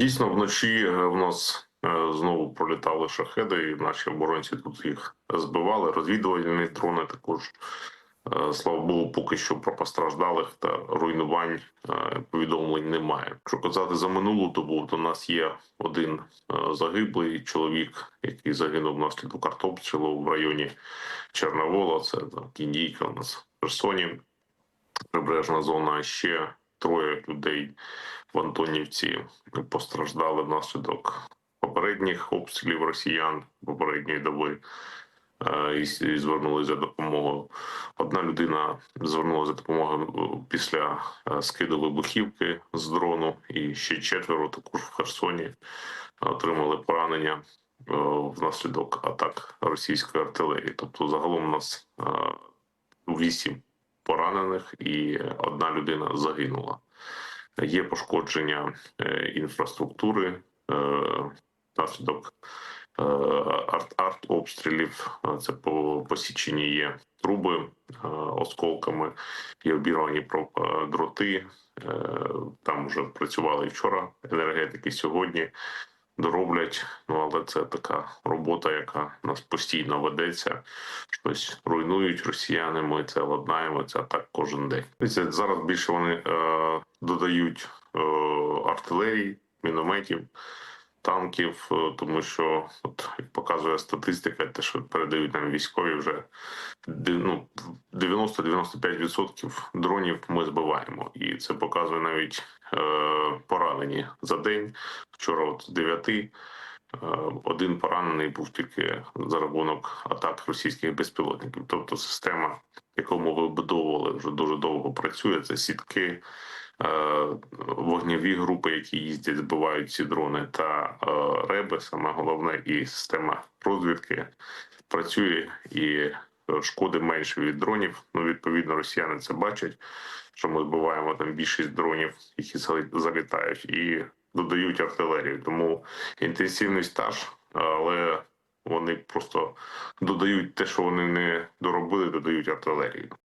Дійсно, вночі е, в нас е, знову пролітали шахеди, і наші оборонці тут їх збивали. Розвідувальні дрони також. Е, Слава Богу, поки що про постраждалих та руйнувань повідомлень немає. Якщо казати за минулу добу, то нас є один загиблий чоловік, який загинув внаслідок артобстрілу в районі Черновола. Це там, Кіндійка у нас в Херсоні, прибережна зона. Ще троє людей в Антонівці постраждали внаслідок попередніх обстрілів росіян попередньої доби. е, І звернулися за допомогою. Одна людина звернулася за допомогою е, після е, скиду вибухівки з дрону, і ще четверо також в Херсоні отримали поранення внаслідок атак російської артилерії. Тобто, загалом у нас вісім поранених і одна людина загинула. Є пошкодження е, інфраструктури е, внаслідок е, арт, артобстрілів. Е, Це по посічені є труби осколками, є обірвані дроти. Там вже працювали вчора енергетики сьогодні. Дороблять, ну але це така робота, яка нас постійно ведеться. Щось руйнують росіяни. Ми це ладнаємо. Це так кожен день. Дивіться, зараз більше вони е, додають е, артилерії, мінометів, танків, е, тому що от як показує статистика, те, що передають нам військові, вже ну, 90-95% дронів ми збиваємо, і це показує навіть е, поранені за день. Вчора, от 9 е, один поранений був тільки за рахунок атак російських безпілотників. Тобто, система, яку ми вибудовували вже дуже довго працює. Це сітки, е, вогневі групи, які їздять, збивають ці дрони, та е, реби, саме головне, і система розвідки працює і шкоди менше від дронів. Ну, відповідно, росіяни це бачать, що ми збиваємо там більшість дронів, які залітають, і додають артилерію. Тому інтенсивний стаж, але вони просто додають те, що вони не доробили, додають артилерію.